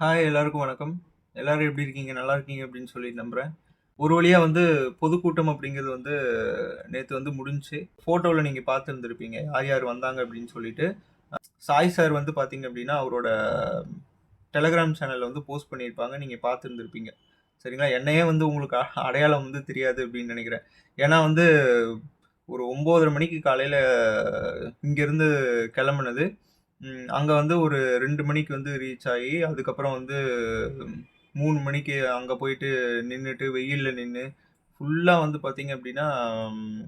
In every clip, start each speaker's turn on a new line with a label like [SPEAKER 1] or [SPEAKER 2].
[SPEAKER 1] Hi எல்லாருக்கும் வணக்கம். எல்லாரும் எப்படி இருக்கீங்க? நல்லா இருக்கீங்க அப்படின்னு சொல்லி நம்புகிறேன் ஒரு வழியாக வந்து பொதுக்கூட்டம் அப்படிங்கிறது வந்து நேற்று வந்து முடிஞ்சு ஃபோட்டோவில் நீங்கள் பார்த்துருந்துருப்பீங்க யார் யார் வந்தாங்க அப்படின்னு சொல்லிட்டு. சாய் சார் வந்து பார்த்தீங்க அப்படின்னா, அவரோட டெலகிராம் சேனலில் வந்து போஸ்ட் பண்ணியிருப்பாங்க. நீங்கள் பார்த்துருந்துருப்பீங்க சரிங்களா? என்னையே வந்து உங்களுக்கு அடையாளம் வந்து தெரியாது அப்படின்னு நினைக்கிறேன் ஏன்னா வந்து ஒரு 9:30 மணிக்கு காலையில் இங்கேருந்து கிளம்புனது ம் அங்க வந்து ஒரு 2 மணிக்கு வந்து ரீச் ஆயி, அதுக்கப்புறம் வந்து 3 மணிக்கு அங்க போயிட்டு நின்னுட்டு, வெயில்ல நின்னு, ஃபுல்லா வந்து பார்த்தீங்க அப்படின்னா, ம்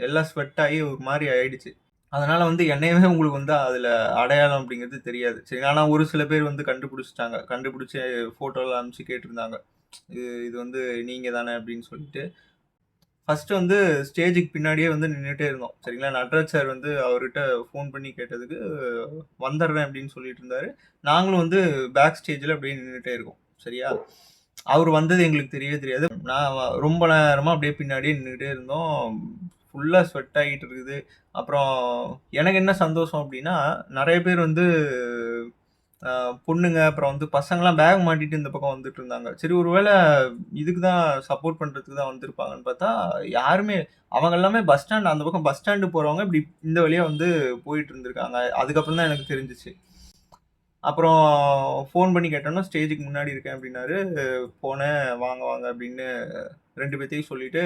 [SPEAKER 1] எல்லாம் ஸ்வெட் ஆகி ஒரு மாரி ஆயிடுச்சு. அதனால வந்து என்னையவே உங்களுக்கு வந்து அதுல அடையாளம் அப்படிங்கிறது தெரியாது. சரி ஆனா ஒரு சில பேர் வந்து கண்டுபிடிச்சுட்டாங்க. கண்டுபிடிச்சு ஃபோட்டோலாம் அனுப்பிச்சு கேட்டிருந்தாங்க. இது இது வந்து நீங்க தானே அப்படின்னு சொல்லிட்டு. ஃபர்ஸ்ட்டு வந்து ஸ்டேஜுக்கு பின்னாடியே வந்து நின்றுட்டே இருந்தோம். சரிங்களா? நட்ராஜ் சார் வந்து அவர்கிட்ட ஃபோன் பண்ணி கேட்டதுக்கு, வந்துடுறேன் அப்படின்னு சொல்லிட்டு இருந்தாரு. நாங்களும் வந்து பேக் ஸ்டேஜில் அப்படியே நின்றுட்டே இருக்கோம். சரியா? அவர் வந்தது எங்களுக்கு தெரியவே தெரியாது. நான் ரொம்ப நேரமாக அப்படியே பின்னாடியே நின்றுட்டே இருந்தோம். ஃபுல்லாக ஸ்வெட் ஆகிட்டு இருக்குது. அப்புறம் எனக்கு என்ன சந்தோஷம் அப்படின்னா, நிறைய பேர் வந்து பொண்ணுங்க, அப்புறம் வந்து பசங்கலாம் பேக் மாட்டிட்டு இந்த பக்கம் வந்துட்டு இருந்தாங்க. சரி ஒருவேளை இதுக்கு தான் சப்போர்ட் பண்ணுறதுக்கு தான் வந்திருப்பாங்கன்னு பார்த்தா, யாருமே அவங்க எல்லாமே பஸ் ஸ்டாண்ட் அந்த பக்கம் பஸ் ஸ்டாண்டு போகிறவங்க இப்படி இந்த வழியாக வந்து போயிட்டு இருந்திருக்காங்க. அதுக்கப்புறம் தான் எனக்கு தெரிஞ்சுச்சு. அப்புறம் ஃபோன் பண்ணி கேட்டோம்னா, ஸ்டேஜுக்கு முன்னாடி இருக்கேன் அப்படின்னாரு. போனேன், வாங்க வாங்க அப்படின்னு ரெண்டு பேர்த்தையும் சொல்லிட்டு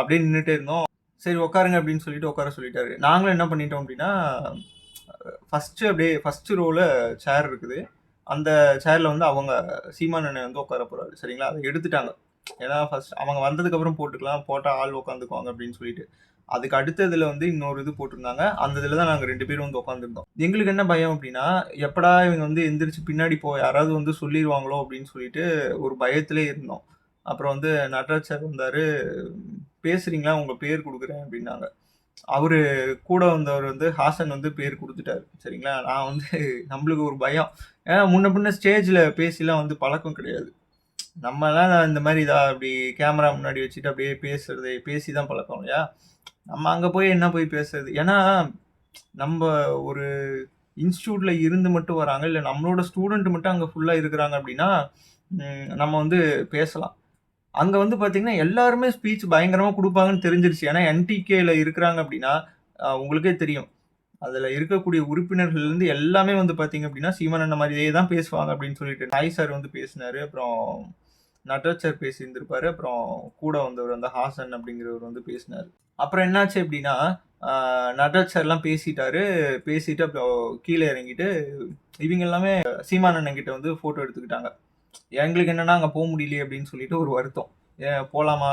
[SPEAKER 1] அப்படியே நின்றுட்டே இருந்தோம். சரி உட்காருங்க அப்படின்னு சொல்லிட்டு உட்கார சொல்லிட்டாரு. நாங்களும் என்ன பண்ணிட்டோம் அப்படின்னா, ஃபர்ஸ்ட்டு அப்படியே ஃபஸ்ட்டு ரோவில் சேர் இருக்குது. அந்த சேரில் வந்து அவங்க சீமான் அண்ணன் வந்து உட்கார போகிறாரு சரிங்களா? அதை எடுத்துட்டாங்க. ஏன்னா ஃபர்ஸ்ட் அவங்க வந்ததுக்கப்புறம் போட்டுக்கலாம். போட்டால் ஆள் உட்காந்துக்குவாங்க அப்படின்னு சொல்லிட்டு. அதுக்கு அடுத்த இதில் வந்து இன்னொரு இது போட்டிருந்தாங்க. அந்த இதில் தான் நாங்கள் ரெண்டு பேரும் வந்து உட்காந்துருந்தோம். எங்களுக்கு என்ன பயம் அப்படின்னா, எப்படா இவங்க வந்து எந்திரிச்சு பின்னாடி போ யாராவது வந்து சொல்லிடுவாங்களோ அப்படின்னு சொல்லிட்டு ஒரு பயத்திலே இருந்தோம். அப்புறம் வந்து நட்ராஜ் சார் வந்தார் பேசுகிறீங்களா உங்கள் பேர் கொடுக்குறேன் அப்படின்னாங்க. அவர் கூட வந்தவர் வந்து ஹாசன் வந்து பேர் கொடுத்துட்டாரு சரிங்களா? நான் வந்து நம்மளுக்கு ஒரு பயம். ஏன்னா முன்ன பின்ன ஸ்டேஜில் பேசிலாம் வந்து பழக்கம் கிடையாது. நம்மலாம் இந்த மாதிரி இதாக அப்படி கேமரா முன்னாடி வச்சுட்டு அப்படியே பேசுறது, பேசி தான் பழக்கம் இல்லையா? நம்ம அங்கே போய் என்ன போய் பேசுறது? ஏன்னா, நம்ம ஒரு இன்ஸ்டியூட்டில் இருந்து மட்டும் வராங்க. இல்லை நம்மளோட ஸ்டூடெண்ட் மட்டும் அங்கே ஃபுல்லாக இருக்கிறாங்க அப்படின்னா, நம்ம வந்து பேசலாம். அங்க வந்து பார்த்தீங்கன்னா, எல்லாருமே ஸ்பீச் பயங்கரமா கொடுப்பாங்கன்னு தெரிஞ்சிருச்சு. ஏன்னா என்டிகேல இருக்கிறாங்க அப்படின்னா, உங்களுக்கே தெரியும். அதுல இருக்கக்கூடிய உறுப்பினர்கள்லேருந்து எல்லாமே வந்து பார்த்தீங்க அப்படின்னா, சீமன் அண்ணன் மாதிரியே தான் பேசுவாங்க அப்படின்னு சொல்லிட்டு. நாய் சார் வந்து பேசினாரு. அப்புறம் நட்ராஜ் சார் பேசியிருந்திருப்பாரு. அப்புறம் கூட வந்தவர் வந்து ஹாசன் அப்படிங்கிறவர் வந்து பேசினாரு. அப்புறம் என்னாச்சு அப்படின்னா, அ நட்ராஜ் சார்லாம் பேசிட்டாரு. பேசிட்டு அப்புறம் கீழே இறங்கிட்டு, இவங்க எல்லாமே சீமான் அண்ணன் கிட்ட வந்து ஃபோட்டோ எடுத்துக்கிட்டாங்க. எங்களுக்கு என்னன்னா, அங்கே போக முடியலையே அப்படின்னு சொல்லிட்டு ஒரு வருத்தம். ஏன்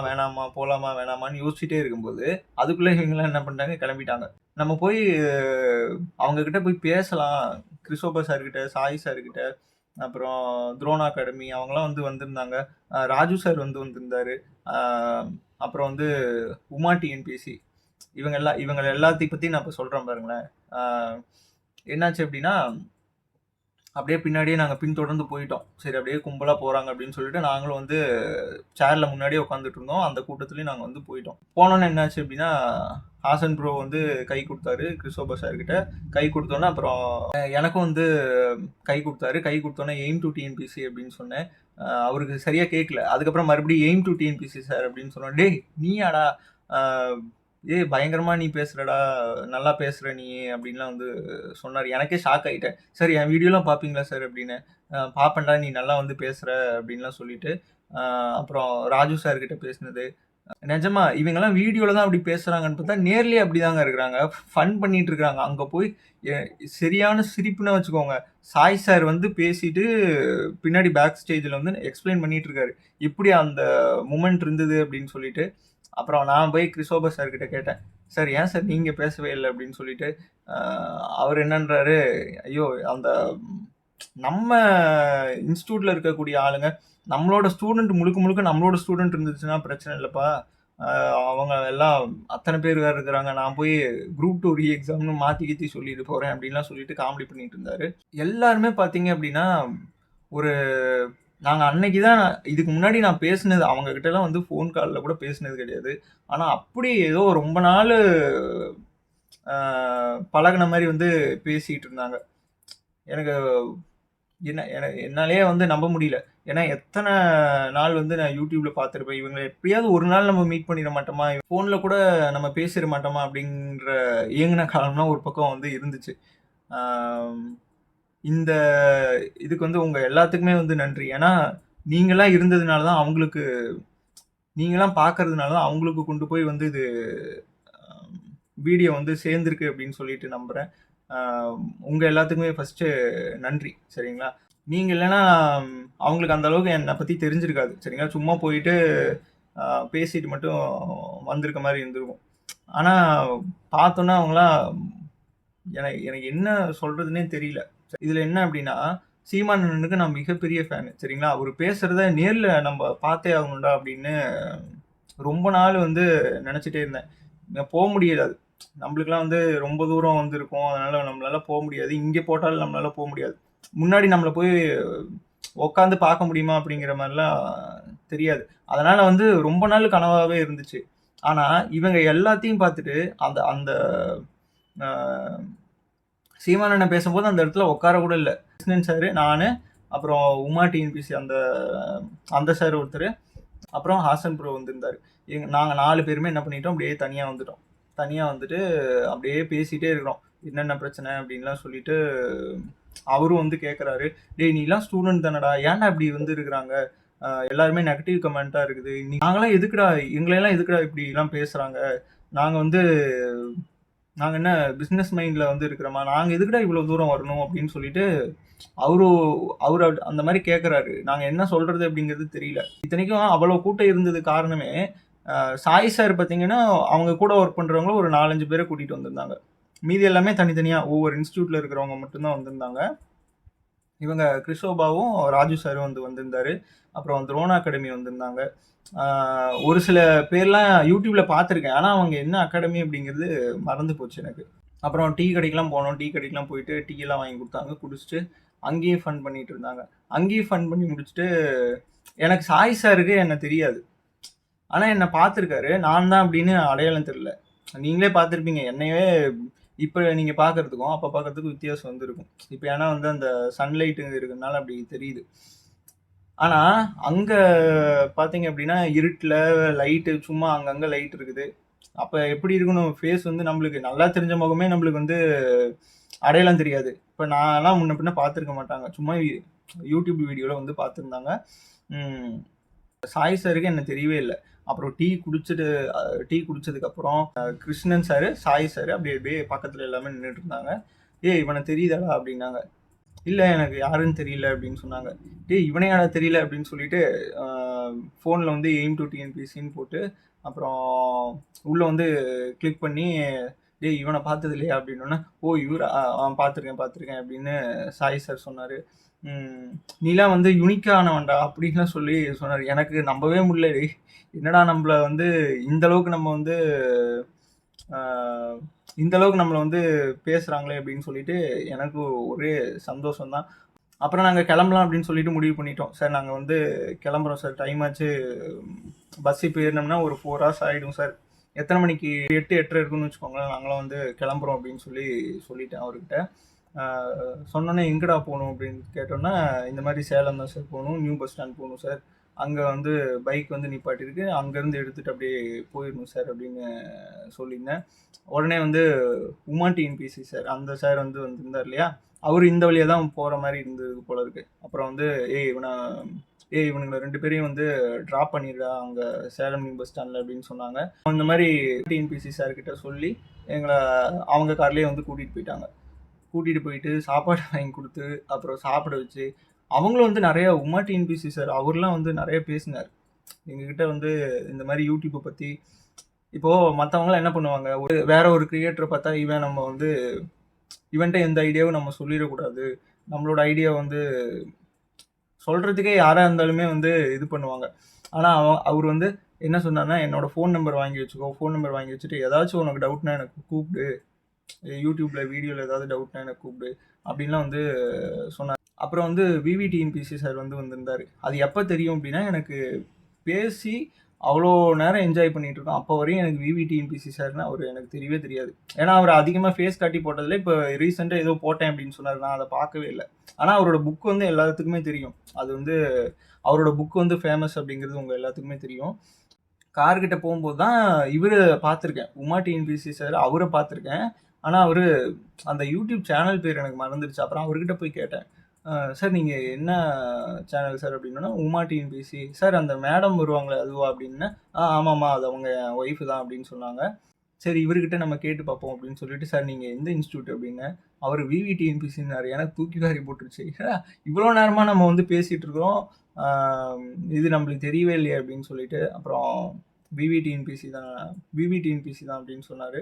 [SPEAKER 1] வேணாமா? போகலாமா வேணாமான்னு யோசிச்சுட்டே இருக்கும்போது, அதுக்குள்ளே இவங்கெல்லாம் என்ன பண்ணிட்டாங்க, கிளம்பிட்டாங்க நம்ம போய் அவங்கக்கிட்ட போய் பேசலாம். கிறிஸ்டோபர் சார்கிட்ட சாய் சார் கிட்ட, அப்புறம் துரோன் அகாடமி அவங்களாம் வந்து வந்திருந்தாங்க. ராஜு சார் வந்து வந்திருந்தாரு. அப்புறம் வந்து உமா டிஎன்பிசி இவங்க எல்லாம் இவங்க எல்லாத்தையும் பற்றி நான் இப்போ சொல்கிறேன் பாருங்களேன். என்னாச்சு அப்படின்னா, அப்படியே பின்னாடியே நாங்கள் பின்தொடர்ந்து போயிட்டோம். சரி அப்படியே கும்பலாக போகிறாங்க அப்படின்னு சொல்லிட்டு நாங்களும் வந்து சேரில் முன்னாடியே உட்காந்துட்டு இருந்தோம். அந்த கூட்டத்துலேயும் நாங்கள் வந்து போயிட்டோம். போனோன்னு என்னாச்சு அப்படின்னா, ஹாசன் ப்ரோ வந்து கை கொடுத்தாரு கிறிஸ்டோபர் சார்கிட்ட கை கொடுத்தோன்னே அப்புறம் எனக்கும் வந்து கை கொடுத்தாரு கை கொடுத்தோன்னே எய்ம் டு டிஎன்பிசி அப்படின்னு சொன்னேன். அவருக்கு சரியாக கேட்கல. அதுக்கப்புறம் மறுபடியும் எய்ம் டூ டிஎன்பிசி சார் அப்படின்னு சொன்னோனே, "டேய் நீயாடா? ஏ ஏய் பயங்கரமா நீ பேசுறடா. நல்லா பேசுற நீ" அப்படின்லாம் வந்து சொன்னார் எனக்கே ஷாக் ஆயிட்டேன். "சார் என் வீடியோலாம் பார்ப்பீங்களா சார்?" அப்படின்னு "அ பார்ப்பேன்டா நீ நல்லா வந்து பேசுற" அப்படின்லாம் சொல்லிட்டு, அப்புறம் ராஜு சார் கிட்ட பேசினது. நிஜமா இவங்கெல்லாம் வீடியோவில் தான் அப்படி பேசுகிறாங்கன்னு பார்த்தா, நேர்லேயே அப்படி தாங்க இருக்கிறாங்க. ஃபன் பண்ணிட்டு இருக்காங்க. அங்கே போய் சரியான சிரிப்புன்னு வச்சுக்கோங்க. சாய் சார் வந்து பேசிட்டு பின்னாடி பேக் ஸ்டேஜில் வந்து எக்ஸ்ப்ளைன் பண்ணிட்டு இருக்காரு. எப்படி அந்த மூமெண்ட் இருந்தது அப்படின்னு சொல்லிட்டு. அப்புறம் நான் போய் கிறிஸ்டோபர் சார் கிட்ட கேட்டேன். "சார் ஏன் சார் நீங்கள் பேசவே இல்லை அப்படின்னு சொல்லிட்டு. அவர் என்னன்றாரு, "ஐயோ! அந்த நம்ம இன்ஸ்டியூட்டில் இருக்கக்கூடிய ஆளுங்க, நம்மளோட ஸ்டூடெண்ட் முழுக்க முழுக்க நம்மளோட ஸ்டூடண்ட் இருந்துச்சுன்னா பிரச்சனை இல்லைப்பா அவங்க எல்லாம் அத்தனை பேர் வேறு இருக்கிறாங்க. நான் போய் குரூப் டூ ரீ எக்ஸாம்னு மாற்றி கீத்தி சொல்லிட்டு போகிறேன் அப்படின்லாம் சொல்லிட்டு காமெடி பண்ணிட்டு இருந்தாரு. எல்லாருமே பார்த்தீங்க அப்படின்னா, ஒரு நாங்கள் அன்னைக்கு தான் இதுக்கு முன்னாடி நான் பேசினது அவங்க கிட்டலாம் வந்து ஃபோன் காலில் கூட பேசினது கிடையாது. ஆனால் அப்படி ஏதோ ரொம்ப நாள் பழகின பழகுன வந்து பேசிக்கிட்டு இருந்தாங்க. எனக்கு என்ன என வந்து நம்ப முடியல. ஏன்னா எத்தனை நாள் வந்து நான் யூடியூப்ல பார்த்துருப்பேன் இவங்களை எப்படியாவது ஒரு நாள் நம்ம மீட் பண்ணிட மாட்டோமா? ஃபோனில் கூட நம்ம பேசிட மாட்டோமா? அப்படின்ற இயங்கின காலம்லாம் ஒரு பக்கம் வந்து இருந்துச்சு. இந்த இதுக்கு வந்து உங்கள் எல்லாத்துக்குமே வந்து நன்றி. ஏன்னா, நீங்களாம் இருந்ததுனால தான் அவங்களுக்கு நீங்களாம் பார்க்கறதுனால தான் அவங்களுக்கு கொண்டு போய் வந்து இது வீடியோ வந்து சேர்ந்துருக்கு அப்படின்னு சொல்லிட்டு நம்புகிறேன் உங்கள் எல்லாத்துக்குமே ஃபஸ்ட்டு நன்றி. சரிங்களா? நீங்கள் இல்லைன்னா அவங்களுக்கு அந்த அளவுக்கு என்னை பற்றி தெரிஞ்சிருக்காது. சரிங்களா? சும்மா போயிட்டு பேசிட்டு மட்டும் வந்திருக்க மாதிரி இருந்திருக்கும். ஆனால் பார்த்தோன்னா அவங்களாம் எனக்கு எனக்கு என்ன சொல்கிறதுனே தெரியல. இதில் என்ன அப்படின்னா, சீமான் அண்ணனுக்கு நான் மிகப்பெரிய ஃபேனு. சரிங்களா? அவர் பேசுகிறத நேரில் நம்ம பார்த்தே ஆகணும்டா அப்படின்னு ரொம்ப நாள் வந்து நினச்சிட்டே இருந்தேன். போக முடியாது. நம்மளுக்கெல்லாம் வந்து ரொம்ப தூரம் வந்து அதனால் அதனால நம்மளால போக முடியாது. இங்கே போட்டாலும் நம்மளால போக முடியாது. முன்னாடி நம்மளை போய் உட்காந்து பார்க்க முடியுமா? அப்படிங்கிற மாதிரிலாம் தெரியாது. அதனால் வந்து ரொம்ப நாள் கனவாகவே இருந்துச்சு. ஆனால் இவங்க எல்லாத்தையும் பார்த்துட்டு அந்த அந்த அ சீமான் அண்ணன் பேசும்போது அந்த இடத்துல உட்கார கூட இல்லை கிருஷ்ணன் சார் நான் அப்புறம் உமா டிஎன்பிசி அந்த அந்த சார் ஒருத்தர் அப்புறம் ஹாசன் ப்ரோ வந்திருந்தாரு. எங் நாங்கள் நாலு பேருமே என்ன பண்ணிட்டோம், அப்படியே தனியாக வந்துட்டோம். தனியாக வந்துட்டு அப்படியே பேசிகிட்டே இருக்கிறோம். என்னென்ன பிரச்சனை அப்படின்லாம் சொல்லிட்டு அவரும் வந்து கேட்குறாரு "டேய் நீலாம் ஸ்டூடெண்ட் தானடா. ஏன்டா இப்படி வந்து இருக்கிறாங்க? எல்லாருமே நெகட்டிவ் கமெண்ட்டாக இருக்குது. நாங்களாம் எதுக்குடா எங்களையெல்லாம் எதுக்குடா இப்படிலாம் பேசுகிறாங்க நாங்கள் வந்து நாங்கள் என்ன பிஸ்னஸ் மைண்டில் வந்து இருக்கிறோமா? நாங்கள் எதுக்கிட்ட இவ்வளோ தூரம் வரணும்?" அப்படின்னு சொல்லிட்டு அவரு அவர் அந்த மாதிரி கேட்குறாரு நாங்கள் என்ன சொல்கிறது அப்படிங்கிறது தெரியல. இத்தனைக்கும் அவ்வளோ கூட்டம் இருந்தது காரணமே, சாய் சார் பார்த்தீங்கன்னா, அவங்க கூட ஒர்க் பண்ணுறவங்களும் ஒரு 4, 5 பேர கூட்டிட்டு வந்திருந்தாங்க. மீதி எல்லாமே தனித்தனியாக ஒவ்வொரு இன்ஸ்டியூட்டில் இருக்கிறவங்க மட்டும்தான் வந்திருந்தாங்க. இவங்க கிறிஸ்டோபாவும், ராஜு சாரும் வந்து வந்திருந்தாரு. அப்புறம் துரோணா அகாடமி வந்திருந்தாங்க. ஒரு சில பேர்லாம் யூடியூப்ல பார்த்துருக்கேன். ஆனால் அவங்க என்ன அகாடமி அப்படிங்கிறது மறந்து போச்சு எனக்கு. அப்புறம் டீ கடைக்கெல்லாம் போனோம். டீ கடைக்கெலாம் போயிட்டு டீ எல்லாம் வாங்கி கொடுத்தாங்க குடிச்சுட்டு அங்கேயே ஃபன் பண்ணிட்டு இருந்தாங்க. அங்கேயே ஃபன் பண்ணி முடிச்சுட்டு எனக்கு சாய் சாருக்கு என்ன தெரியாது. ஆனால் என்னை பார்த்துருக்காரு. நான் தான் அப்படின்னு அடையாளம் தெரில நீங்களே பார்த்துருப்பீங்க. என்னையவே இப்போ நீங்கள் பார்க்கறதுக்கும், அப்போ பார்க்கறதுக்கும் வித்தியாசம் வந்து இருக்கும். ஏன்னா வந்து அந்த சன்லைட்டு இருக்கிறதுனால அப்படி தெரியுது. ஆனால் அங்கே பார்த்தீங்க அப்படின்னா, இருட்டில் லைட்டு சும்மா அங்கங்கே லைட் இருக்குது. அப்போ எப்படி இருக்கணும்? ஃபேஸ் வந்து நம்மளுக்கு நல்லா தெரிஞ்ச முகமே நம்மளுக்கு வந்து அடையாளம் தெரியாது. இப்போ நான்லாம் முன்ன பின்ன பார்த்துருக்க மாட்டாங்க. சும்மா யூடியூப் வீடியோவில் வந்து பார்த்துருந்தாங்க. சாய் சாருக்கு என்ன தெரியவே இல்லை அப்புறம் டீ குடிச்சிட்டு டீ குடிச்சதுக்கப்புறம் கிருஷ்ணன் சார் சாய் சார் அப்படி அப்படியே பக்கத்தில் எல்லாமே நின்றுட்டு இருந்தாங்க. "ஏய் இவனை தெரியுதாடா?" அப்படின்னாங்க. இல்லை எனக்கு யாருன்னு தெரியல" அப்படின்னு சொன்னாங்க. "டேய் இவனையாடா தெரியல?" அப்படின்னு சொல்லிட்டு ஃபோனில் வந்து எய்ம் டூ டிஎன்பிசின்னு போட்டு, அப்புறம் உள்ளே வந்து கிளிக் பண்ணி, டே இவனை பார்த்தது இல்லையா?" அப்படின்னோனே, "ஓ இவரா? ஆ பார்த்துருக்கேன் பார்த்துருக்கேன்" அப்படின்னு சாய் சார் சொன்னார் ம். "நீலாம் வந்து யுனிக்கானவன்டா" அப்படின்லாம் சொல்லி சொன்னாரு. எனக்கு நம்பவே முடியல. டேய் என்னடா நம்மள வந்து இந்த அளவுக்கு நம்ம வந்து இந்த அளவுக்கு நம்மள வந்து பேசுறாங்களே அப்படின்னு சொல்லிட்டு எனக்கு ஒரே சந்தோஷம் தான். அப்புறம் நாங்க கிளம்பலாம் அப்படின்னு சொல்லிட்டு முடிவு பண்ணிட்டோம். சார் நாங்க வந்து கிளம்புறோம் சார். டைம் ஆச்சு. பஸ் இப்ப ஏறுனோம்னா ஒரு 4 ஹார்ஸ் ஆயிடும் சார். எத்தன மணிக்கு 8, 8:30 இருக்குன்னு வச்சுக்கோங்களேன். நாங்கலாம் வந்து கிளம்புறோம் அப்படின்னு சொல்லி சொல்லிட்டேன் அவர்கிட்ட. சொன்னோன்னே எங்கடா போகணும் அப்படின்னு கேட்டோன்னா இந்த மாதிரி சேலம் தான் சார் போகணும் நியூ பஸ் ஸ்டாண்ட் போகணும் சார். அங்கே வந்து பைக் வந்து நிப்பாட்டிருக்கு அங்கேருந்து எடுத்துகிட்டு அப்படியே போயிடணும் சார் அப்படின்னு சொல்லியிருந்தேன். உடனே வந்து உமா டிஎன்பிசி சார், அந்த சார் வந்து வந்திருந்தார் இல்லையா? அவர் இந்த வழியாக தான் போகிற மாதிரி இருந்தது போல இருக்கு. அப்புறம் வந்து, "ஏய் இவனை ஏய் இவனுங்களை ரெண்டு பேரையும் வந்து ட்ராப் பண்ணிடுறா அங்கே சேலம் நியூ பஸ் ஸ்டாண்டில் அப்படின்னு சொன்னாங்க. இந்த மாதிரி டிஎன்பிசி சார் கிட்ட சொல்லி, எங்களை அவங்க கார்லேயே வந்து கூட்டிகிட்டு போயிட்டாங்க. கூட்டிகிட்டு போயிட்டு சாப்பாடு வாங்கி கொடுத்து அப்புறம் சாப்பிட வச்சு, அவங்களும் வந்து நிறையா உமா டிஎன்பிசி சார் அவர்லாம் வந்து நிறைய பேசினார் எங்ககிட்ட வந்து இந்த மாதிரி யூடியூப்பை பற்றி இப்போது மற்றவங்களாம் என்ன பண்ணுவாங்க, ஒரு வேற ஒரு கிரியேட்டரை பார்த்தா, இவன் நம்ம வந்து இவன்ட்ட எந்த ஐடியாவும் நம்ம சொல்லிடக்கூடாது நம்மளோட ஐடியா வந்து சொல்கிறதுக்கே யாராக இருந்தாலுமே வந்து இது பண்ணுவாங்க. ஆனால் அவ அவர் வந்து என்ன சொன்னார்னா, என்னோடய ஃபோன் நம்பர் வாங்கி வச்சுக்கோ. ஃபோன் நம்பர் வாங்கி வச்சுட்டு, ஏதாச்சும் உனக்கு டவுட்னா எனக்கு கூப்பிடு. யூடியூப்பில் வீடியோவில் ஏதாவது டவுட்னா எனக்கு கூப்பிடு" அப்படின்லாம் வந்து சொன்னார். அப்புறம் வந்து விவிடிஎன்பிசி சார் வந்து வந்திருந்தார். அது எப்போ தெரியும் அப்படின்னா, எனக்கு பேசி அவ்வளோ நேரம் என்ஜாய் பண்ணிட்டு இருக்கோம். அப்போ வரையும் எனக்கு விவிடிஎன்பிசி சார்னா அவர் எனக்கு தெரியவே தெரியாது. ஏன்னா அவர் அதிகமாக ஃபேஸ் காட்டி போட்டதில் இப்போ ரீசெண்டாக ஏதோ போட்டேன் அப்படின்னு சொன்னார். நான் அதை பார்க்கவே இல்லை. ஆனால் அவரோட புக் வந்து எல்லாத்துக்குமே தெரியும். அது வந்து அவரோட புக் வந்து ஃபேமஸ் அப்படிங்கிறது உங்கள் எல்லாத்துக்குமே தெரியும். கார்கிட்ட போகும்போது தான் இவரை பார்த்துருக்கேன். உமா டிஎன்பிசி சார் அவரை பார்த்துருக்கேன். ஆனால் அவர் அந்த யூடியூப் சேனல் பேர் எனக்கு மறந்துடுச்சு அப்புறம் அவர்கிட்ட போய் கேட்டேன். சார் நீங்கள் என்ன சேனல் சார் அப்படின்னா உமா டிஎன்பிசி சார் அந்த மேடம் வருவாங்களே அதுவா? அப்படின்னா ஆ ஆமாம்மா அது அவங்க என் ஒய்ஃபு தான் அப்படின்னு சொன்னாங்க. சரி இவர்கிட்ட நம்ம கேட்டு பார்ப்போம் அப்படின்னு சொல்லிட்டு சார் நீங்கள் எந்த இன்ஸ்டியூட் அப்படின்னு அவர் விவிடிஎன்பிசின்னார் எனக்கு தூக்கி வாரி போட்டுருச்சு. இவ்வளோ நேரமாக நம்ம வந்து பேசிகிட்டு இருக்கிறோம். இது நம்மளுக்கு தெரியவே இல்லையே அப்படின்னு சொல்லிட்டு அப்புறம் விவிடிஎன்பிசி தான் விவிடிஎன்பிசி தான் அப்படின்னு சொன்னார்.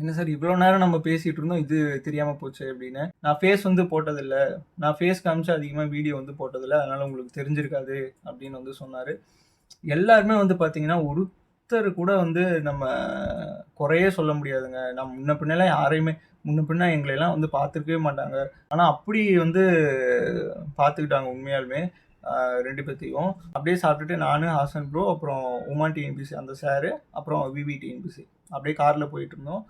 [SPEAKER 1] என்ன சார் இவ்வளோ நேரம் நம்ம பேசிகிட்டு இருந்தோம் இது தெரியாமல் போச்சு அப்படின்னு. நான் ஃபேஸ் வந்து போட்டதில்ல. நான் ஃபேஸ் காமிச்சு அதிகமாக வீடியோ வந்து போட்டதில்ல. அதனால் உங்களுக்கு தெரிஞ்சிருக்காது அப்படின்னு வந்து சொன்னார். எல்லாருமே வந்து பார்த்தீங்கன்னா ஒருத்தர் கூட வந்து நம்ம குறையே சொல்ல முடியாதுங்க. நம்ம முன்ன பின்னெல்லாம் யாரையுமே முன்ன பின்ன எங்களையெல்லாம் வந்து பார்த்துருக்கவே மாட்டாங்க. ஆனால் அப்படி வந்து பார்த்துக்கிட்டாங்க உண்மையாலுமே ரெண்டு பேர்த்தையும். அப்படியே சாப்பிட்டுட்டு நான் ஹாசன் ப்ரோ அப்புறம் உமா டிஎன்பிசி அந்த சாரு அப்புறம் விவி டிஎன்பிசி அப்படியே காரில் போயிட்டு இருந்தோம்.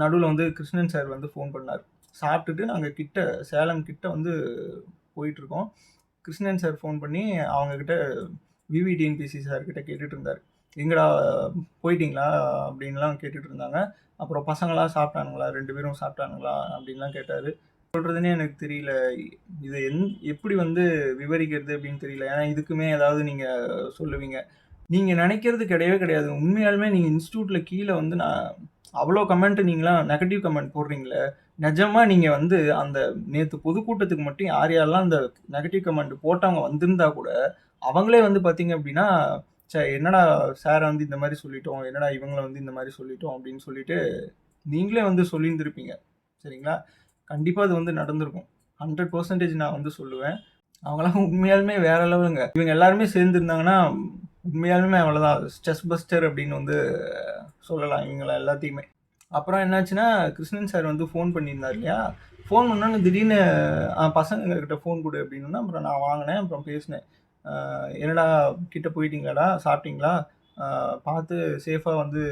[SPEAKER 1] நடுவில் வந்து கிருஷ்ணன் சார் வந்து ஃபோன் பண்ணார். சாப்பிட்டுட்டு நாங்கள் கிட்ட சேலம் கிட்ட வந்து போயிட்டுருக்கோம். கிருஷ்ணன் சார் ஃபோன் பண்ணி அவங்கக்கிட்ட விவிடிஎன்பிசி சார் சார்கிட்ட கேட்டுட்டு இருந்தார் எங்கடா போயிட்டீங்களா? அப்படின்லாம் கேட்டுட்டு இருந்தாங்க அப்புறம் பசங்களாம் சாப்பிட்டானுங்களா? ரெண்டு பேரும் சாப்பிட்டானுங்களா? அப்படின்லாம் கேட்டார். சொல்கிறதுனே எனக்கு தெரியல. இது எந் எப்படி வந்து விவரிக்கிறது அப்படின்னு தெரியல. ஏன்னா இதுக்குமே ஏதாவது நீங்கள் சொல்லுவீங்க. நீங்கள் நினைக்கிறது கிடையவே கிடையாது. உண்மையாலுமே நீங்கள் இன்ஸ்டியூட்டில் கீழே வந்து நான் அவ்வளோ கமெண்ட் நீங்களாம் நெகட்டிவ் கமெண்ட் போடுறீங்களே. நிஜமாக நீங்கள் வந்து அந்த நேற்று பொதுக்கூட்டத்துக்கு மட்டும் யார் யாரெல்லாம் அந்த நெகட்டிவ் கமெண்ட் போட்டவங்க வந்திருந்தா கூட அவங்களே வந்து பார்த்தீங்க அப்படின்னா சே என்னடா சாரை வந்து இந்த மாதிரி சொல்லிட்டோம் என்னடா இவங்கள வந்து இந்த மாதிரி சொல்லிட்டோம் அப்படின்னு சொல்லிட்டு நீங்களே வந்து சொல்லியிருந்திருப்பீங்க. சரிங்களா? கண்டிப்பாக அது வந்து நடந்திருக்கும். ஹண்ட்ரட் பர்சன்டேஜ் நான் வந்து சொல்லுவேன். அவங்களாம் உண்மையாலுமே வேற லெவலுங்க. இவங்க எல்லாருமே சேர்ந்துருந்தாங்கன்னா உண்மையாலுமே அவ்வளோதான் ஸ்ட்ரெஸ் பஸ்டர் அப்படின்னு வந்து சொல்லலாம் இவங்களை எல்லாத்தையுமே. அப்புறம் என்னாச்சுன்னா கிருஷ்ணன் சார் வந்து ஃபோன் பண்ணியிருந்தார் இல்லையா? ஃபோன் பண்ணோன்னு திடீர்னு பசங்கக்கிட்ட ஃபோன் கொடு அப்படின்னா அப்புறம் நான் வாங்கினேன் அப்புறம் பேசினேன். என்னடா கிட்ட போயிட்டீங்களாடா? சாப்பிட்டீங்களா? பார்த்து சேஃபாக வந்து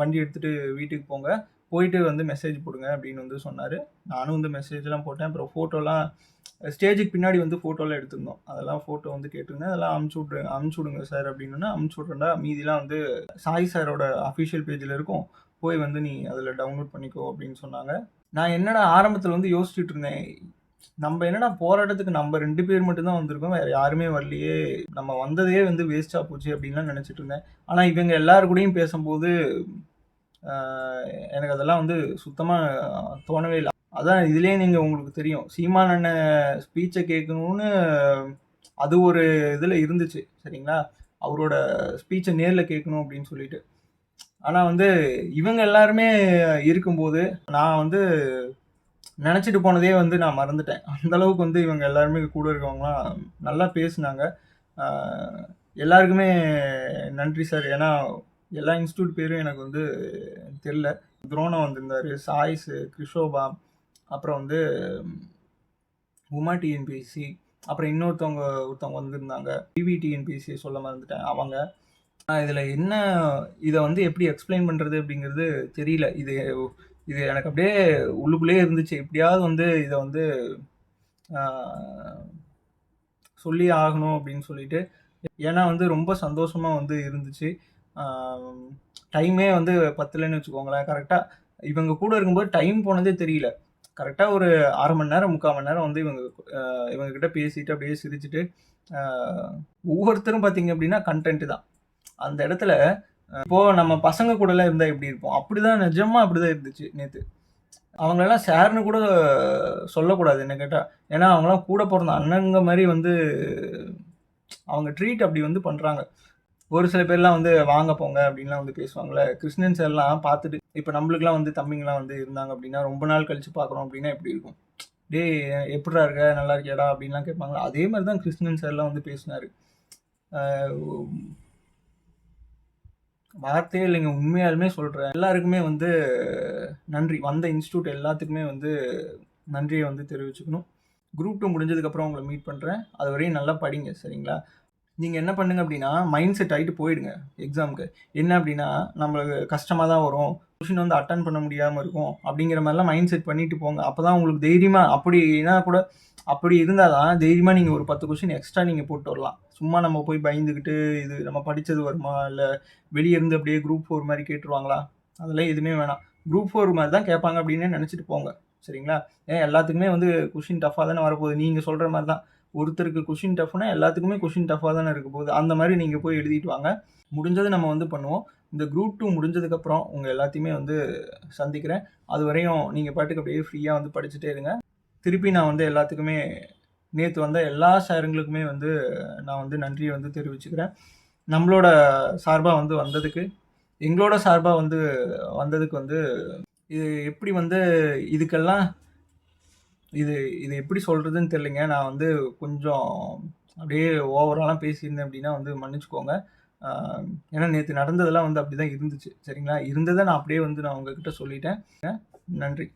[SPEAKER 1] வண்டி எடுத்துகிட்டு வீட்டுக்கு போங்க. போயிட்டு வந்து மெசேஜ் போடுங்க அப்படின்னு வந்து சொன்னார். நானும் வந்து மெசேஜ்லாம் போட்டேன். அப்புறம் ஃபோட்டோலாம் ஸ்டேஜுக்கு பின்னாடி வந்து ஃபோட்டோலாம் எடுத்திருந்தோம். அதெல்லாம் ஃபோட்டோ வந்து கேட்டிருந்தேன். அதெல்லாம் அமுச்சு விட்ரு அமுச்சு விடுங்க சார் அப்படின்னா அமுச்சு விட்றேன்டா. மீதிலாம் வந்து சாய் சாரோட அஃபிஷியல் பேஜில் இருக்கும். போய் வந்து நீ அதில் டவுன்லோட் பண்ணிக்கோ அப்படின்னு சொன்னாங்க. நான் என்னடா ஆரம்பத்தில் வந்து யோசிச்சுட்டு இருந்தேன். நம்ம என்னடா போராட்டத்துக்கு நம்ம ரெண்டு பேர் மட்டும்தான் வந்திருக்கோம். வேறு யாருமே வரலையே. நம்ம வந்ததே வந்து வேஸ்ட்டாக போச்சு அப்படின்லாம் நினச்சிட்டு இருந்தேன். ஆனால் இவங்க எல்லாரு கூடயும் பேசும்போது எனக்கு அதெல்லாம் வந்து சுத்தமாக தோணவே இல்லை. அதான் இதுலேயே நீங்கள் உங்களுக்கு தெரியும். சீமான் அண்ணன் ஸ்பீச்சை கேட்கணும்னு அது ஒரு இதில் இருந்துச்சு சரிங்களா? அவரோட ஸ்பீச்சை நேரில் கேட்கணும் அப்படின்னு சொல்லிட்டு. ஆனால் வந்து இவங்க எல்லாருமே இருக்கும்போது நான் வந்து நினச்சிட்டு போனதே வந்து நான் மறந்துட்டேன். அந்தளவுக்கு வந்து இவங்க எல்லாருமே கூட இருக்கவங்களாம் நல்லா பேசினாங்க. எல்லாருக்குமே நன்றி சார். ஏன்னா எல்லா இன்ஸ்டியூட் பேரும் எனக்கு வந்து தெரில துரோணம் வந்திருந்தார் சாய்ஸு கிருஷோபாம் அப்புறம் வந்து உமா டிஎன்பிசி அப்புறம் இன்னொருத்தவங்க ஒருத்தவங்க வந்திருந்தாங்க. பிவி டிஎன்பிசி சொல்ல மறந்துட்டேன். அவங்க இதில் என்ன இதை வந்து எப்படி எக்ஸ்பிளைன் பண்ணுறது அப்படிங்கிறது தெரியல. இது இது எனக்கு அப்படியே உள்ளுக்குள்ளே இருந்துச்சு. எப்படியாவது வந்து இதை வந்து சொல்லி ஆகணும் அப்படின்னு சொல்லிட்டு. ஏன்னா வந்து ரொம்ப சந்தோஷமாக வந்து இருந்துச்சு. டைமே வந்து பத்துலன்னு வச்சுக்கோங்களேன். கரெக்டாக இவங்க கூட இருக்கும்போது டைம் போனதே தெரியல. கரெக்டாக ஒரு அரை மணி நேரம் முக்கால் மணி நேரம் வந்து இவங்க இவங்க கிட்ட பேசிட்டு அப்படியே சிரிச்சுட்டு ஒவ்வொருத்தரும் பார்த்தீங்க அப்படின்னா கண்டென்ட் தான். அந்த இடத்துல இப்போ நம்ம பசங்க கூடலாம் இருந்தால் எப்படி இருப்போம்? அப்படிதான் நிஜமா அப்படிதான் இருந்துச்சு நேற்று அவங்களெல்லாம் சார்னு கூட சொல்லக்கூடாது என்ன கேட்டால் ஏன்னா அவங்களாம் கூட பிறந்த அண்ணங்க மாதிரி வந்து அவங்க ட்ரீட் அப்படி வந்து பண்ணுறாங்க ஒரு சில பேர்லாம் வந்து வாங்க போங்க அப்படின்லாம் வந்து பேசுவாங்கள்ல கிருஷ்ணன் சார்லாம் பார்த்துட்டு இப்போ நம்மளுக்குலாம் வந்து தம்பிங்கெலாம் வந்து இருந்தாங்க அப்படின்னா ரொம்ப நாள் கழிச்சு பார்க்குறோம் அப்படின்னா எப்படி இருக்கும்? டேய் எப்படா இருக்க? நல்லா இருக்கியாடா? அப்படின்லாம் கேட்பாங்களா அதே மாதிரி தான் கிருஷ்ணன் சார்லாம் வந்து பேசினார். வார்த்தையே இல்லைங்க உண்மையாலுமே சொல்கிறேன் எல்லாருக்குமே வந்து நன்றி. வந்த இன்ஸ்டியூட் எல்லாத்துக்குமே வந்து நன்றியை வந்து தெரிவிச்சுக்கணும். குரூப் டூ முடிஞ்சதுக்கப்புறம் உங்களை மீட் பண்ணுறேன் அது வரையும் நல்லா படிங்க சரிங்களா? நீங்கள் என்ன பண்ணுங்க அப்படின்னா மைண்ட் செட் ஆகிட்டு போயிடுங்க எக்ஸாமுக்கு என்ன அப்படின்னா நம்மளுக்கு கஷ்டமாக தான் வரும் கொஷின் வந்து அட்டன் பண்ண முடியாமல் இருக்கும் அப்படிங்கிற மாதிரிலாம் மைண்ட் செட் பண்ணிட்டு போங்க. அப்போ தான் உங்களுக்கு தைரியமாக அப்படின்னா கூட அப்படி இருந்தால் தான் தைரியமாக நீங்கள் ஒரு பத்து கொஷின் எக்ஸ்ட்ரா நீங்கள் போட்டு வரலாம். சும்மா நம்ம போய் பயந்துக்கிட்டு இது நம்ம படித்தது வருமா? இல்லை வெளியே இருந்து அப்படியே குரூப் ஃபோர் மாதிரி கேட்டுருவாங்களா? அதெல்லாம் எதுவுமே வேணாம். குரூப் ஃபோர் மாதிரி தான் கேட்பாங்க அப்படின்னு நினச்சிட்டு போங்க. சரிங்களா? ஏன் எல்லாத்துக்குமே வந்து கொஷின் டஃப்பாக தானே வரப்போகுது. நீங்கள் சொல்கிற மாதிரி தான். ஒருத்தருக்கு கொஷின் டஃப்னா எல்லாத்துக்குமே கொஷின் டஃப்பாக தானே இருக்க போகுது. அந்த மாதிரி நீங்கள் போய் எழுதிட்டு வாங்க. முடிஞ்சது நம்ம வந்து பண்ணுவோம். இந்த குரூப் டூ முடிஞ்சதுக்கப்புறம் உங்கள் எல்லாத்தையுமே வந்து சந்திக்கிறேன். அது வரையும் நீங்கள் பாட்டுக்கு அப்படியே ஃப்ரீயாக வந்து படிச்சுட்டே இருங்க. திருப்பி நான் வந்து எல்லாத்துக்குமே நேற்று வந்த எல்லா சாருங்களுக்குமே வந்து நான் வந்து நன்றியை வந்து தெரிவிச்சுக்கிறேன். நம்மளோட சார்பாக வந்து வந்ததுக்கு எங்களோட சார்பாக வந்து வந்ததுக்கு வந்து இது எப்படி வந்து இதுக்கெல்லாம் இது இது எப்படி சொல்கிறதுன்னு தெரியலைங்க. நான் வந்து கொஞ்சம் அப்படியே ஓவராலாம் பேசியிருந்தேன் அப்படின்னா வந்து மன்னிச்சுக்கோங்க. ஏன்னா நேற்று நடந்ததெல்லாம் வந்து அப்படி தான் இருந்துச்சு. சரிங்களா? இருந்ததை நான் அப்படியே வந்து நான் உங்ககிட்ட சொல்லிட்டேன். நன்றி.